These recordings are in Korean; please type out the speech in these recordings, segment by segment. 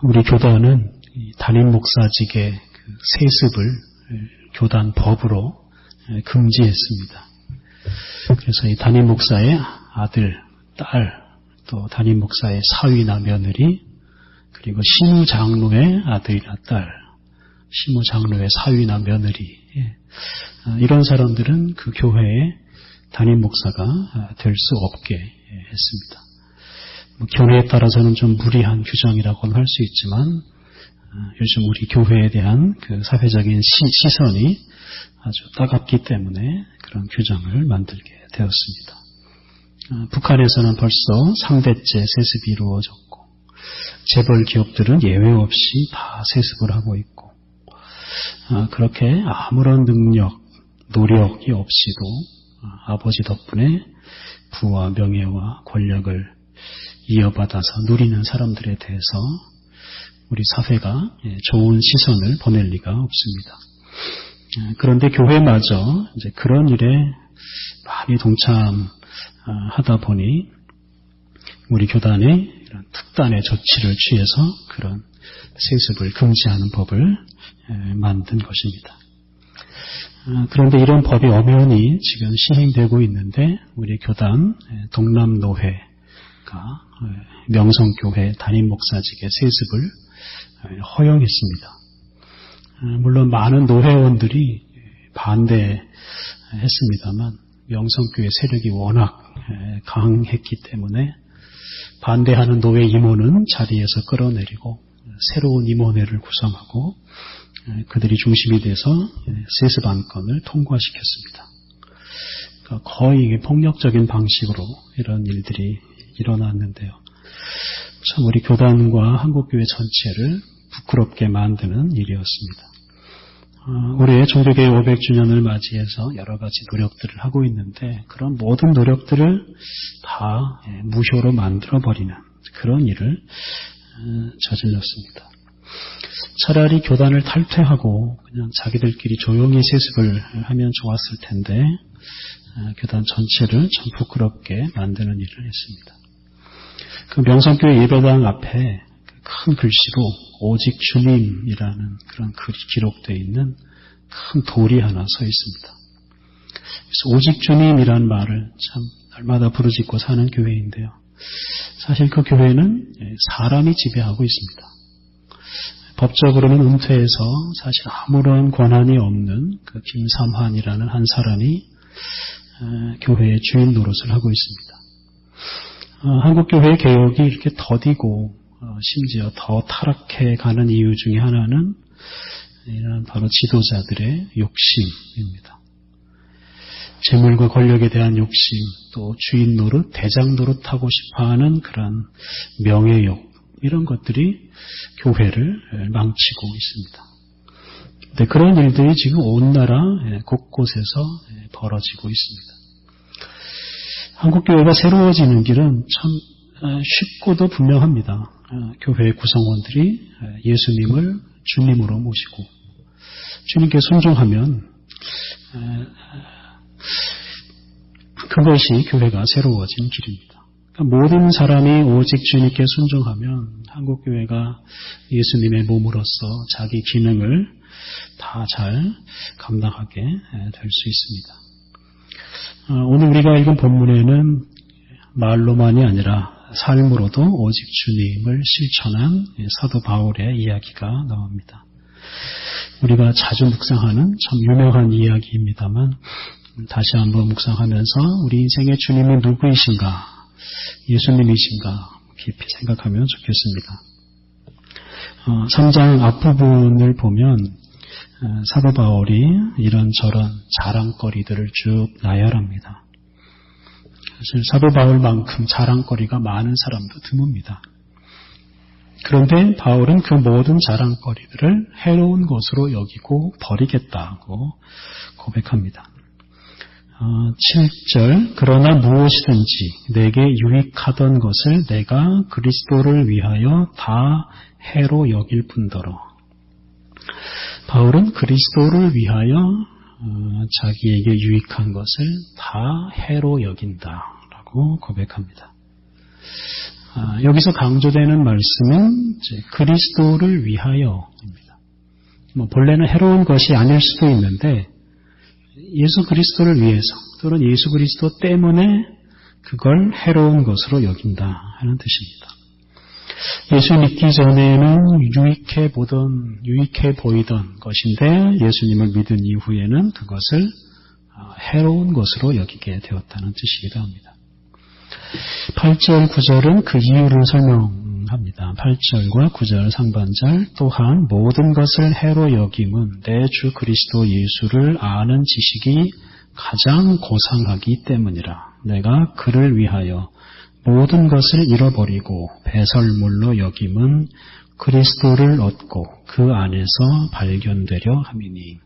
우리 교단은 담임 목사직의 그 세습을 교단 법으로 금지했습니다. 그래서 이 담임 목사의 아들, 딸, 또 담임 목사의 사위나 며느리, 그리고 시무 장로의 아들이나 딸, 시무 장로의 사위나 며느리, 예. 아, 이런 사람들은 그 교회의 담임 목사가 아, 될수 없게 예, 했습니다. 뭐 교회에 따라서는 좀 무리한 규정이라고는 할 수 있지만 아, 요즘 우리 교회에 대한 그 사회적인 시, 선이 아주 따갑기 때문에 그런 규정을 만들게 되었습니다. 아, 북한에서는 벌써 상대째 세습이 이루어졌고 재벌 기업들은 예외 없이 다 세습을 하고 있고 아, 그렇게 아무런 능력, 노력이 없이도 아버지 덕분에 부와 명예와 권력을 이어받아서 누리는 사람들에 대해서 우리 사회가 예, 좋은 시선을 보낼 리가 없습니다. 예, 그런데 교회마저 이제 그런 일에 많이 동참하다 보니 우리 교단의 이런 특단의 조치를 취해서 그런 세습을 금지하는 법을 예, 만든 것입니다. 아, 그런데 이런 법이 엄연히 지금 시행되고 있는데 우리 교단 동남노회 보니까 예, 명성교회 담임 목사직의 세습을 예, 허용했습니다. 아, 물론 많은 노회원들이 반대했습니다만 명성교회 세력이 워낙 예, 강했기 때문에 반대하는 노회 임원은 자리에서 끌어내리고 새로운 임원회를 구성하고 그들이 중심이 돼서 세습 안건을 통과시켰습니다. 그러니까 거의 폭력적인 방식으로 이런 일들이 일어났는데요. 참 우리 교단과 한국교회 전체를 부끄럽게 만드는 일이었습니다. 어, 올해 종교개혁 500주년을 맞이해서 여러 가지 노력들을 하고 있는데 그런 모든 노력들을 다 예, 무효로 만들어 버리는 그런 일을 어, 저질렀습니다. 차라리 교단을 탈퇴하고 그냥 자기들끼리 조용히 세습을 하면 좋았을 텐데 어, 교단 전체를 참 부끄럽게 만드는 일을 했습니다. 그 명성교회 예배당 앞에 큰 글씨로 오직 주님이라는 그런 글이 기록되어 있는 큰 돌이 하나 서 있습니다. 그래서 오직 주님이란 말을 참 날마다 부르짖고 사는 교회인데요. 사실 그 교회는 사람이 지배하고 있습니다. 법적으로는 은퇴해서 사실 아무런 권한이 없는 그 김삼환이라는 한 사람이 교회의 주인 노릇을 하고 있습니다. 어, 한국교회 개혁이 이렇게 더디고 어, 심지어 더 타락해 가는 이유 중에 하나는 이런 바로 지도자들의 욕심입니다. 재물과 권력에 대한 욕심, 또 주인 노릇, 대장 노릇하고 싶어하는 그런 명예욕 이런 것들이 교회를 망치고 있습니다. 네, 그런 일들이 지금 온 나라 곳곳에서 벌어지고 있습니다. 한국교회가 새로워지는 길은 참 어, 쉽고도 분명합니다. 어, 교회 구성원들이 어, 예수님을 주님으로 모시고 주님께 순종하면 그것이 교회가 새로워진 길입니다. 그러니까 모든 사람이 오직 주님께 순종하면 한국 교회가 예수님의 몸으로서 자기 기능을 다 잘 감당하게 될 수 있습니다. 어, 오늘 우리가 읽은 본문에는 말로만이 아니라 삶으로도 오직 주님을 실천한 사도 바울의 이야기가 나옵니다. 우리가 자주 묵상하는 참 유명한 이야기입니다만 다시 한번 묵상하면서 우리 인생의 주님이 누구이신가, 예수님이신가 깊이 생각하면 좋겠습니다. 3장 어, 앞부분을 보면 어, 사도 바울이 이런저런 자랑거리들을 쭉 나열합니다. 사실 사도 바울만큼 자랑거리가 많은 사람도 드뭅니다. 그런데 바울은 그 모든 자랑거리들을 해로운 것으로 여기고 버리겠다고 고백합니다. 7절 어, 그러나 무엇이든지 내게 유익하던 것을 내가 그리스도를 위하여 다 해로 여길 뿐더러 바울은 그리스도를 위하여 어, 자기에게 유익한 것을 다 해로 여긴다라고 고백합니다. 아, 여기서 강조되는 말씀은 그리스도를 위하여입니다. 뭐 본래는 해로운 것이 아닐 수도 있는데 예수 그리스도를 위해서 또는 예수 그리스도 때문에 그걸 해로운 것으로 여긴다 하는 뜻입니다. 예수 믿기 전에는 유익해 보던, 유익해 보이던 것인데 예수님을 믿은 이후에는 그것을 아, 해로운 것으로 여기게 되었다는 뜻이기도 합니다. 8절, 9절은 그 이유를 설명합니다. 8절과 9절 상반절 또한 모든 것을 해로 여김은 내 주 그리스도 예수를 아는 지식이 가장 고상하기 때문이라. 내가 그를 위하여 모든 것을 잃어버리고 배설물로 여김은 그리스도를 얻고 그 안에서 발견되려 함이니.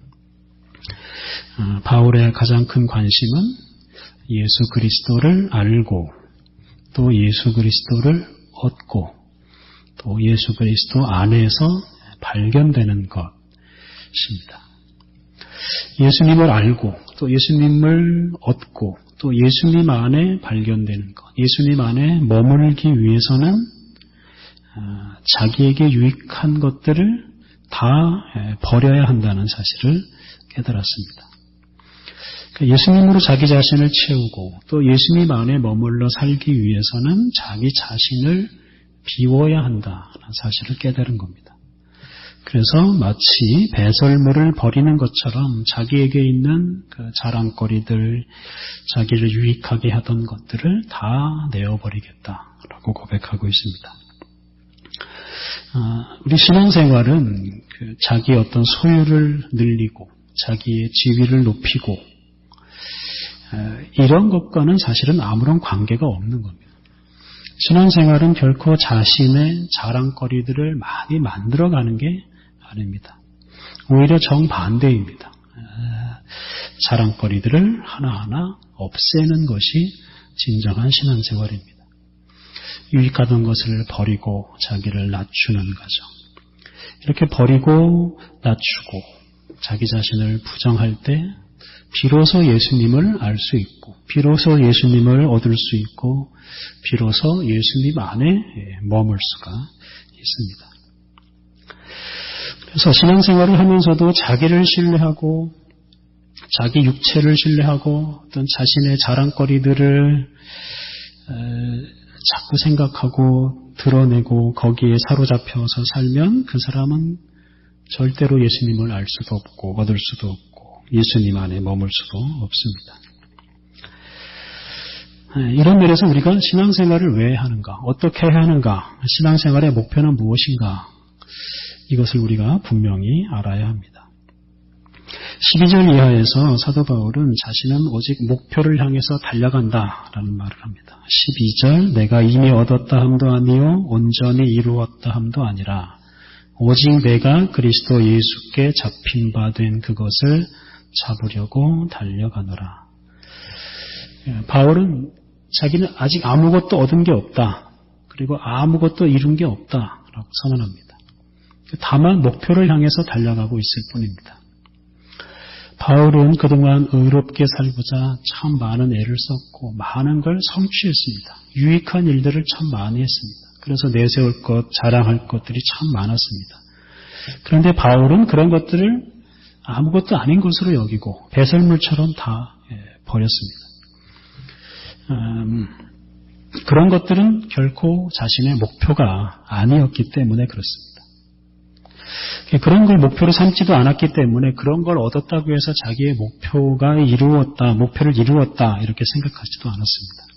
아, 바울의 가장 큰 관심은 예수 그리스도를 알고 또 예수 그리스도를 얻고 또 예수 그리스도 안에서 발견되는 것입니다. 예수님을 알고 또 예수님을 얻고 또 예수님 안에 발견되는 것, 예수님 안에 머물기 위해서는 아, 자기에게 유익한 것들을 다 버려야 한다는 사실을 깨달았습니다. 그러니까 예수님으로 자기 자신을 채우고 또 예수님 안에 머물러 살기 위해서는 자기 자신을 비워야 한다는 사실을 깨달은 겁니다. 그래서 마치 배설물을 버리는 것처럼 자기에게 있는 그 자랑거리들, 자기를 유익하게 하던 것들을 다 내어버리겠다라고 고백하고 있습니다. 아, 우리 신앙생활은 그 자기 어떤 소유를 늘리고 자기의 지위를 높이고 이런 것과는 사실은 아무런 관계가 없는 겁니다. 신앙생활은 결코 자신의 자랑거리들을 많이 만들어가는 게 아닙니다. 오히려 정반대입니다. 자랑거리들을 하나하나 없애는 것이 진정한 신앙생활입니다. 유익하던 것을 버리고 자기를 낮추는 과정. 이렇게 버리고 낮추고 자기 자신을 부정할 때 비로소 예수님을 알 수 있고, 비로소 예수님을 얻을 수 있고, 비로소 예수님 안에 머물 수가 있습니다. 그래서 신앙생활을 하면서도 자기를 신뢰하고, 자기 육체를 신뢰하고, 어떤 자신의 자랑거리들을 자꾸 생각하고 드러내고 거기에 사로잡혀서 살면 그 사람은 절대로 예수님을 알 수도 없고 얻을 수도 없고 예수님 안에 머물 수도 없습니다. 네, 이런 면에서 우리가 신앙생활을 왜 하는가? 어떻게 해야 하는가? 신앙생활의 목표는 무엇인가? 이것을 우리가 분명히 알아야 합니다. 12절 이하에서 사도 바울은 자신은 오직 목표를 향해서 달려간다 라는 말을 합니다. 12절 내가 이미 얻었다 함도 아니요 온전히 이루었다 함도 아니라 오직 내가 그리스도 예수께 잡힌 바 된 그것을 잡으려고 달려가노라. 예, 바울은 자기는 아직 아무것도 얻은 게 없다. 그리고 아무것도 이룬 게 없다라고 선언합니다. 다만 목표를 향해서 달려가고 있을 뿐입니다. 바울은 그동안 의롭게 살고자 참 많은 애를 썼고 많은 걸 성취했습니다. 유익한 일들을 참 많이 했습니다. 그래서 내세울 것, 자랑할 것들이 참 많았습니다. 그런데 바울은 그런 것들을 아무것도 아닌 것으로 여기고 배설물처럼 다 예, 버렸습니다. 음, 그런 것들은 결코 자신의 목표가 아니었기 때문에 그렇습니다. 그런 걸 목표로 삼지도 않았기 때문에 그런 걸 얻었다고 해서 자기의 목표가 이루었다, 목표를 이루었다 이렇게 생각하지도 않았습니다.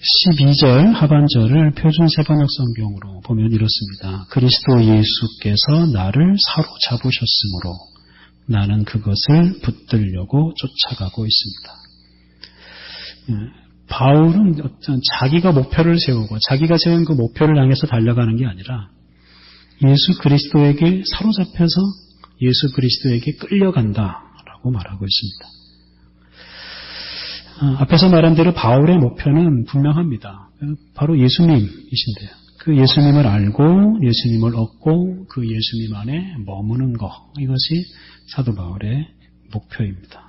12절 하반절을 표준 세번역 성경으로 보면 이렇습니다. 그리스도 예수께서 나를 사로잡으셨으므로 나는 그것을 붙들려고 쫓아가고 있습니다. 예, 바울은 어떤 자기가 목표를 세우고 자기가 세운 그 목표를 향해서 달려가는 게 아니라 예수 그리스도에게 사로잡혀서 예수 그리스도에게 끌려간다라고 말하고 있습니다. 아, 앞에서 말한 대로 바울의 목표는 분명합니다. 바로 예수님이신데요. 그 예수님을 알고 예수님을 얻고 그 예수님 안에 머무는 것 이것이 사도 바울의 목표입니다.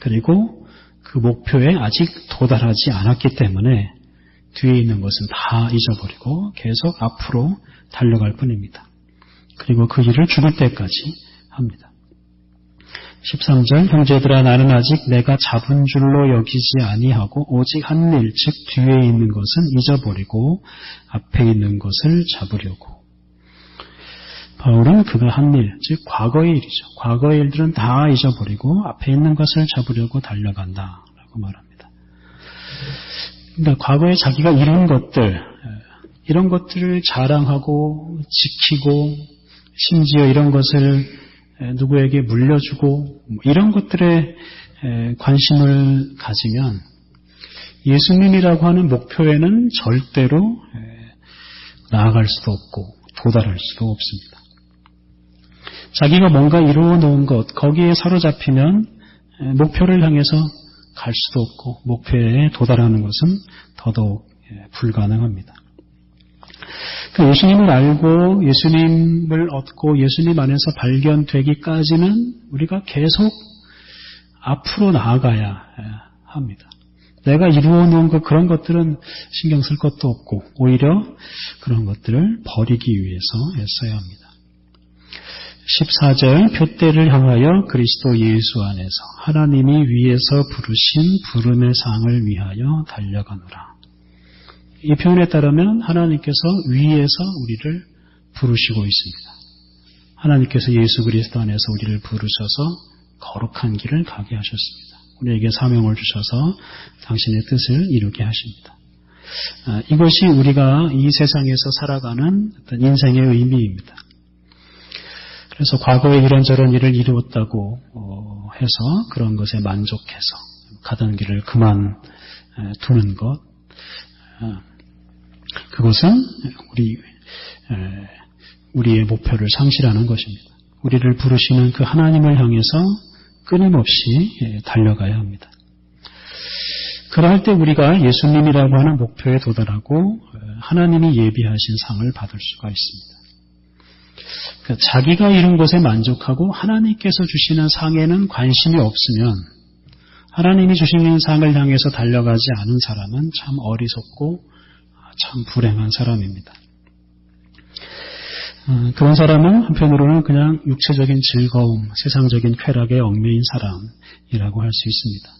그리고 그 목표에 아직 도달하지 않았기 때문에 뒤에 있는 것은 다 잊어버리고 계속 앞으로 달려갈 뿐입니다. 그리고 그 일을 죽을 때까지 합니다. 13절 형제들아 나는 아직 내가 잡은 줄로 여기지 아니하고 오직 한 일 즉 뒤에 있는 것은 잊어버리고 앞에 있는 것을 잡으려고 바울은 그가 한 일, 즉 과거의 일이죠. 과거의 일들은 다 잊어버리고 앞에 있는 것을 잡으려고 달려간다 라고 말합니다. 그러니까 과거에 자기가 이룬 것들, 이런 것들을 자랑하고 지키고 심지어 이런 것을 누구에게 물려주고 뭐 이런 것들에 관심을 가지면 예수님이라고 하는 목표에는 절대로 나아갈 수도 없고 도달할 수도 없습니다. 자기가 뭔가 이루어 놓은 것, 거기에 사로잡히면 목표를 향해서 갈 수도 없고 목표에 도달하는 것은 더더욱 불가능합니다. 그 예수님을 알고 예수님을 얻고 예수님 안에서 발견되기까지는 우리가 계속 앞으로 나아가야 합니다. 내가 이루어 놓은 것, 그런 것들은 신경 쓸 것도 없고, 오히려 그런 것들을 버리기 위해서 애써야 합니다. 14절, 표대를 향하여 그리스도 예수 안에서 하나님이 위에서 부르신 부름의 상을 위하여 달려가노라. 이 표현에 따르면 하나님께서 위에서 우리를 부르시고 있습니다. 하나님께서 예수 그리스도 안에서 우리를 부르셔서 거룩한 길을 가게 하셨습니다. 우리에게 사명을 주셔서 당신의 뜻을 이루게 하십니다. 아, 이것이 우리가 이 세상에서 살아가는 어떤 인생의 의미입니다. 그래서 과거에 이런저런 일을 이루었다고 어, 해서 그런 것에 만족해서 가던 길을 그만 두는 것, 아, 그것은 우리 우리의 목표를 상실하는 것입니다. 우리를 부르시는 그 하나님을 향해서 끊임없이 달려가야 합니다. 그러할 때 우리가 예수님이라고 하는 목표에 도달하고 하나님이 예비하신 상을 받을 수가 있습니다. 그러니까 자기가 이룬 것에 만족하고 하나님께서 주시는 상에는 관심이 없으면 하나님이 주시는 상을 향해서 달려가지 않은 사람은 참 어리석고 참 불행한 사람입니다. 어, 그런 사람은 한편으로는 그냥 육체적인 즐거움, 세상적인 쾌락에 얽매인 사람이라고 할 수 있습니다.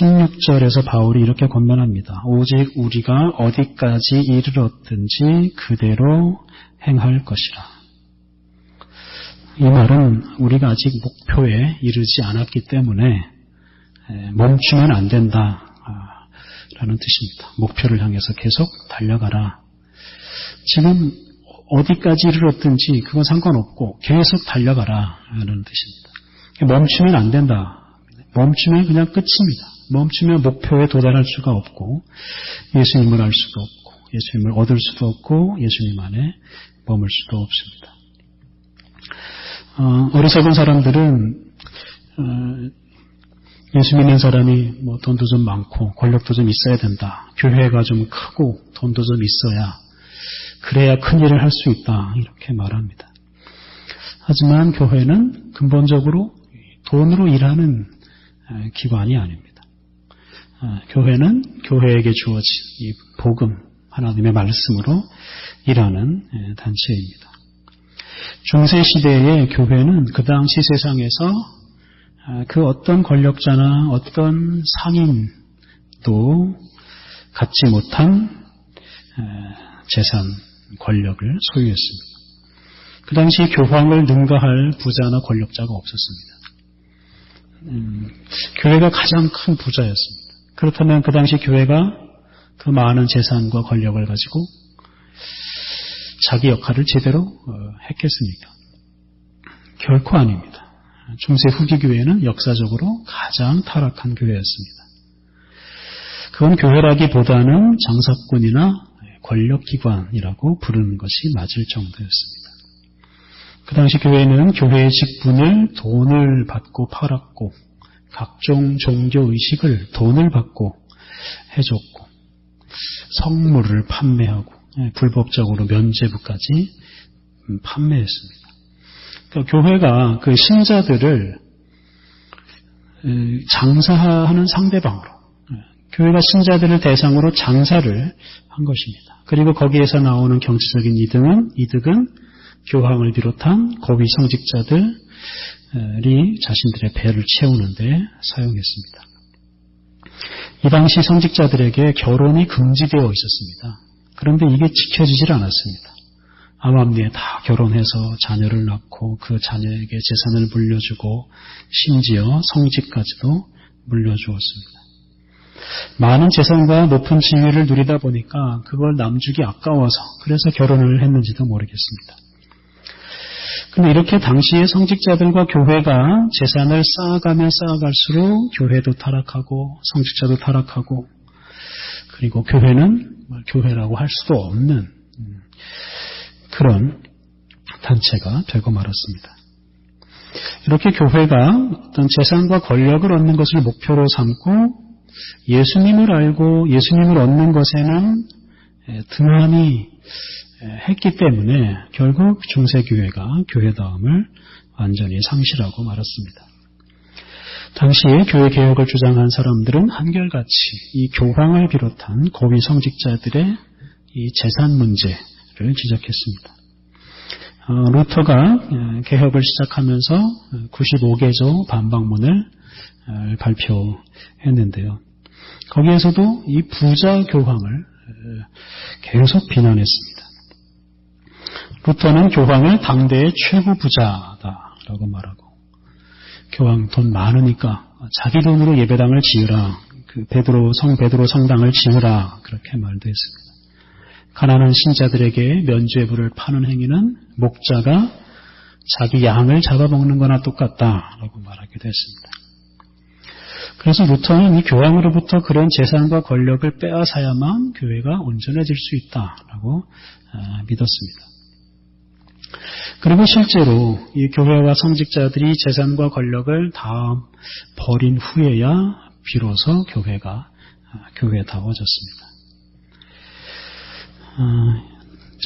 16절에서 바울이 이렇게 권면합니다. 오직 우리가 어디까지 이르렀든지 그대로 행할 것이라. 이 말은 우리가 아직 목표에 이르지 않았기 때문에 멈추면 안 된다. 라는 뜻입니다. 목표를 향해서 계속 달려가라. 지금 어디까지 이르렀든지 그건 상관없고 계속 달려가라. 라는 뜻입니다. 멈추면 안 된다. 멈추면 그냥 끝입니다. 멈추면 목표에 도달할 수가 없고 예수님을 알 수도 없고 예수님을 얻을 수도 없고 예수님 안에 머물 수도 없습니다. 어, 어리석은 사람들은 어, 예수 믿는 사람이 뭐 돈도 좀 많고 권력도 좀 있어야 된다. 교회가 좀 크고 돈도 좀 있어야 그래야 큰 일을 할 수 있다. 이렇게 말합니다. 하지만 교회는 근본적으로 돈으로 일하는 기관이 아닙니다. 교회는 교회에게 주어진 이 복음, 하나님의 말씀으로 일하는 단체입니다. 중세 시대의 교회는 그 당시 세상에서 아, 그 어떤 권력자나 어떤 상인도 갖지 못한 재산, 권력을 소유했습니다. 그 당시 교황을 능가할 부자나 권력자가 없었습니다. 음, 교회가 가장 큰 부자였습니다. 그렇다면 그 당시 교회가 그 많은 재산과 권력을 가지고 자기 역할을 제대로 어, 했겠습니까? 결코 아닙니다. 중세 후기 교회는 역사적으로 가장 타락한 교회였습니다. 그건 교회라기보다는 장사꾼이나 권력기관이라고 부르는 것이 맞을 정도였습니다. 그 당시 교회는 교회의 직분을 돈을 받고 팔았고 각종 종교 의식을 돈을 받고 해줬고 성물을 판매하고 예, 불법적으로 면죄부까지 판매했습니다. 그러니까 교회가 그 신자들을 장사하는 상대방으로 교회가 신자들을 대상으로 장사를 한 것입니다. 그리고 거기에서 나오는 경제적인 이득은, 이득은 교황을 비롯한 고위 성직자들이 자신들의 배를 채우는데 사용했습니다. 이 당시 성직자들에게 결혼이 금지되어 있었습니다. 그런데 이게 지켜지질 않았습니다. 암암리에 다 결혼해서 자녀를 낳고 그 자녀에게 재산을 물려주고 심지어 성직까지도 물려주었습니다. 많은 재산과 높은 지위를 누리다 보니까 그걸 남주기 아까워서 그래서 결혼을 했는지도 모르겠습니다. 근데 이렇게 당시의 성직자들과 교회가 재산을 쌓아가면 쌓아갈수록 교회도 타락하고 성직자도 타락하고 그리고 교회는 교회라고 할 수도 없는 음, 그런 단체가 되고 말았습니다. 이렇게 교회가 어떤 재산과 권력을 얻는 것을 목표로 삼고 예수님을 알고 예수님을 얻는 것에는 등한히 했기 때문에 결국 중세교회가 교회다움을 완전히 상실하고 말았습니다. 당시에 교회 개혁을 주장한 사람들은 한결같이 이 교황을 비롯한 고위 성직자들의 이 재산 문제 를 지적했습니다. 어, 루터가 개혁을 시작하면서 95개조 반박문을 어, 발표했는데요. 거기에서도 이 부자 교황을 계속 비난했습니다. 루터는 교황을 당대의 최고 부자다라고 말하고 교황 돈 많으니까 자기 돈으로 예배당을 지으라. 그 베드로 성 베드로 성당을 지으라. 그렇게 말도 했습니다. 가난한 신자들에게 면죄 부를 파는 행위는 목자가 자기 양을 잡아먹는 거나 똑같다라고 말하기도 했습니다. 그래서 루터는 이 교황으로부터 그런 재산과 권력을 빼앗아야만 교회가 온전해질 수 있다라고 아, 믿었습니다. 그리고 실제로 이 교회와 성직자들이 재산과 권력을 다 버린 후에야 비로소 교회가 아, 교회다워졌습니다. 아,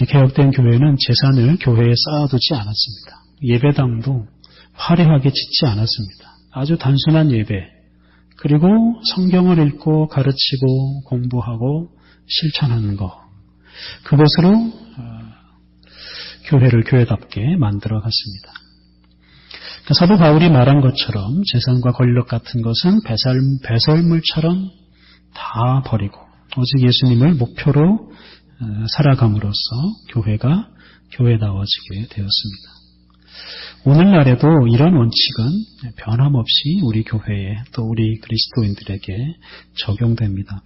개혁된 교회는 재산을 교회에 쌓아두지 않았습니다. 예배당도 화려하게 짓지 않았습니다. 아주 단순한 예배, 그리고 성경을 읽고 가르치고 공부하고 실천하는 것. 그것으로 어, 교회를 교회답게 만들어 갔습니다. 그러니까 사도 바울이 말한 것처럼 재산과 권력 같은 것은 배설, 배설물처럼 다 버리고 오직 예수님을 목표로 어, 살아감으로써 교회가 교회다워지게 되었습니다. 오늘날에도 이런 원칙은 변함없이 우리 교회에 또 우리 그리스도인들에게 적용됩니다.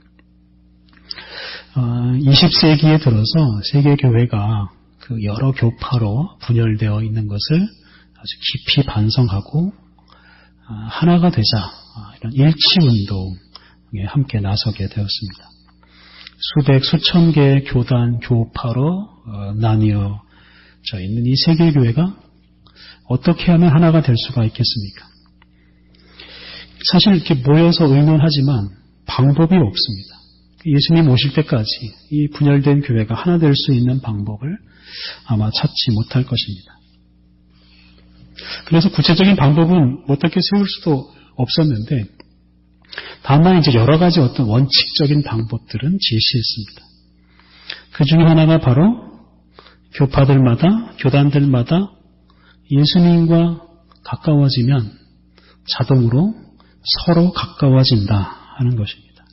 20세기에 어, 들어서 세계 교회가 그 여러 교파로 분열되어 있는 것을 아주 깊이 반성하고 어, 하나가 되자 어, 이런 일치 운동에 함께 나서게 되었습니다. 수백 수천 개의 교단 교파로 나뉘어져 있는 이 세계 교회가 어떻게 하면 하나가 될 수가 있겠습니까? 사실 이렇게 모여서 의논하지만 방법이 없습니다. 예수님 오실 때까지 이 분열된 교회가 하나 될 수 있는 방법을 아마 찾지 못할 것입니다. 그래서 구체적인 방법은 어떻게 세울 수도 없었는데 다만 이제 여러 가지 어떤 원칙적인 방법들은 제시했습니다. 그 중에 하나가 바로 교파들마다 교단들마다 예수님과 가까워지면 자동으로 서로 가까워진다 하는 것입니다.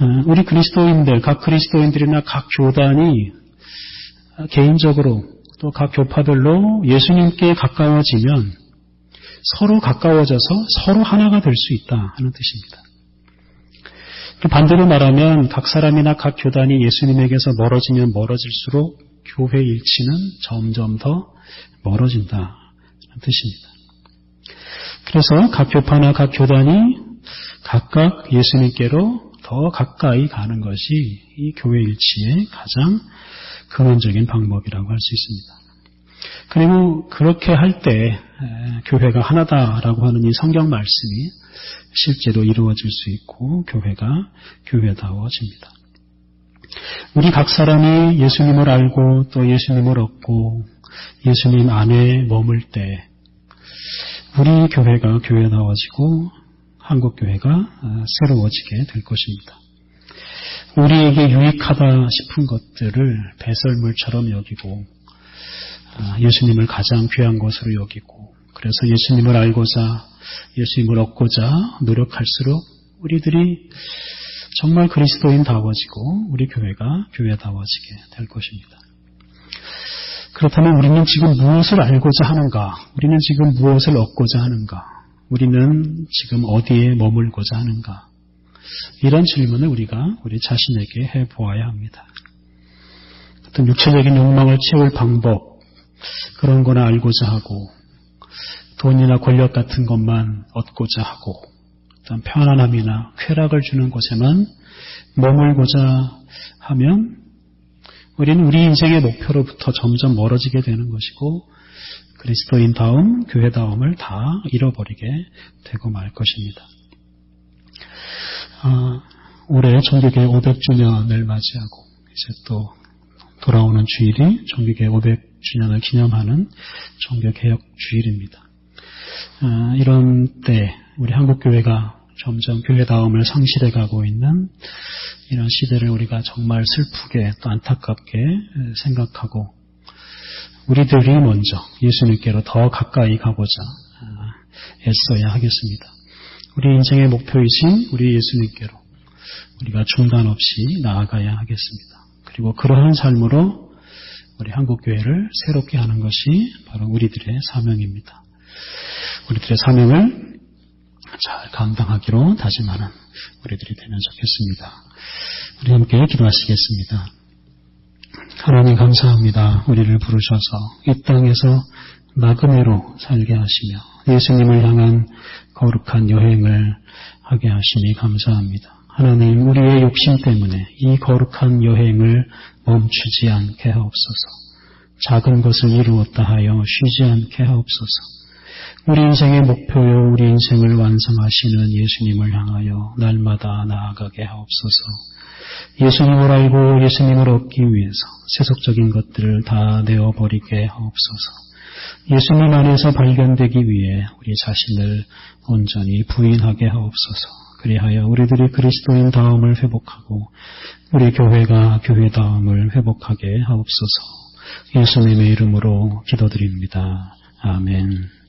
어, 우리 그리스도인들, 각 그리스도인들이나 각 교단이 개인적으로 또 각 교파들로 예수님께 가까워지면 서로 가까워져서 서로 하나가 될 수 있다 하는 뜻입니다. 반대로 말하면 각 사람이나 각 교단이 예수님에게서 멀어지면 멀어질수록 교회 일치는 점점 더 멀어진다 뜻입니다. 그래서 각 교파나 각 교단이 각각 예수님께로 더 가까이 가는 것이 이 교회 일치의 가장 근원적인 방법이라고 할 수 있습니다. 그리고 그렇게 할 때 교회가 하나다라고 하는 이 성경 말씀이 실제로 이루어질 수 있고 교회가 교회다워집니다. 우리 각 사람이 예수님을 알고 또 예수님을 얻고 예수님 안에 머물 때 우리 교회가 교회다워지고 한국 교회가 아, 새로워지게 될 것입니다. 우리에게 유익하다 싶은 것들을 배설물처럼 여기고 아, 예수님을 가장 귀한 것으로 여기고 그래서 예수님을 알고자 예수님을 얻고자 노력할수록 우리들이 정말 그리스도인다워지고 우리 교회가 교회다워지게 될 것입니다. 그렇다면 우리는 지금 무엇을 알고자 하는가? 우리는 지금 무엇을 얻고자 하는가? 우리는 지금 어디에 머물고자 하는가? 이런 질문을 우리가 우리 자신에게 해 보아야 합니다. 어떤 육체적인 욕망을 채울 방법, 그런 거나 알고자 하고, 돈이나 권력 같은 것만 얻고자 하고, 어떤 편안함이나 쾌락을 주는 곳에만 머물고자 하면 우리는 우리 인생의 목표로부터 점점 멀어지게 되는 것이고 그리스도인다움, 교회다움을 다 잃어버리게 되고 말 것입니다. 아, 올해 종교계 500주년을 맞이하고 이제 또 돌아오는 주일이 종교계 500 주년을 기념하는 종교개혁 주일입니다. 아, 이런 때 우리 한국교회가 점점 교회다움을 상실해 가고 있는 이런 시대를 우리가 정말 슬프게 또 안타깝게 생각하고 우리들이 먼저 예수님께로 더 가까이 가고자 아, 애써야 하겠습니다. 우리 인생의 목표이신 우리 예수님께로 우리가 중단 없이 나아가야 하겠습니다. 그리고 그러한 삶으로 우리 한국교회를 새롭게 하는 것이 바로 우리들의 사명입니다. 우리들의 사명을 잘 감당하기로 다짐하는 우리들이 되면 좋겠습니다. 우리 함께 기도하시겠습니다. 하나님 감사합니다. 우리를 부르셔서 이 땅에서 나그네로 살게 하시며 예수님을 향한 거룩한 여행을 하게 하시니 감사합니다. 하나님 우리의 욕심 때문에 이 거룩한 여행을 멈추지 않게 하옵소서. 작은 것을 이루었다 하여 쉬지 않게 하옵소서. 우리 인생의 목표요, 우리 인생을 완성하시는 예수님을 향하여 날마다 나아가게 하옵소서. 예수님을 알고 예수님을 얻기 위해서 세속적인 것들을 다 내어버리게 하옵소서. 예수님 안에서 발견되기 위해 우리 자신을 온전히 부인하게 하옵소서. 그리하여 우리들이 그리스도인 다음을 회복하고 우리 교회가 교회 다음을 회복하게 하옵소서. 예수님의 이름으로 기도드립니다. 아멘.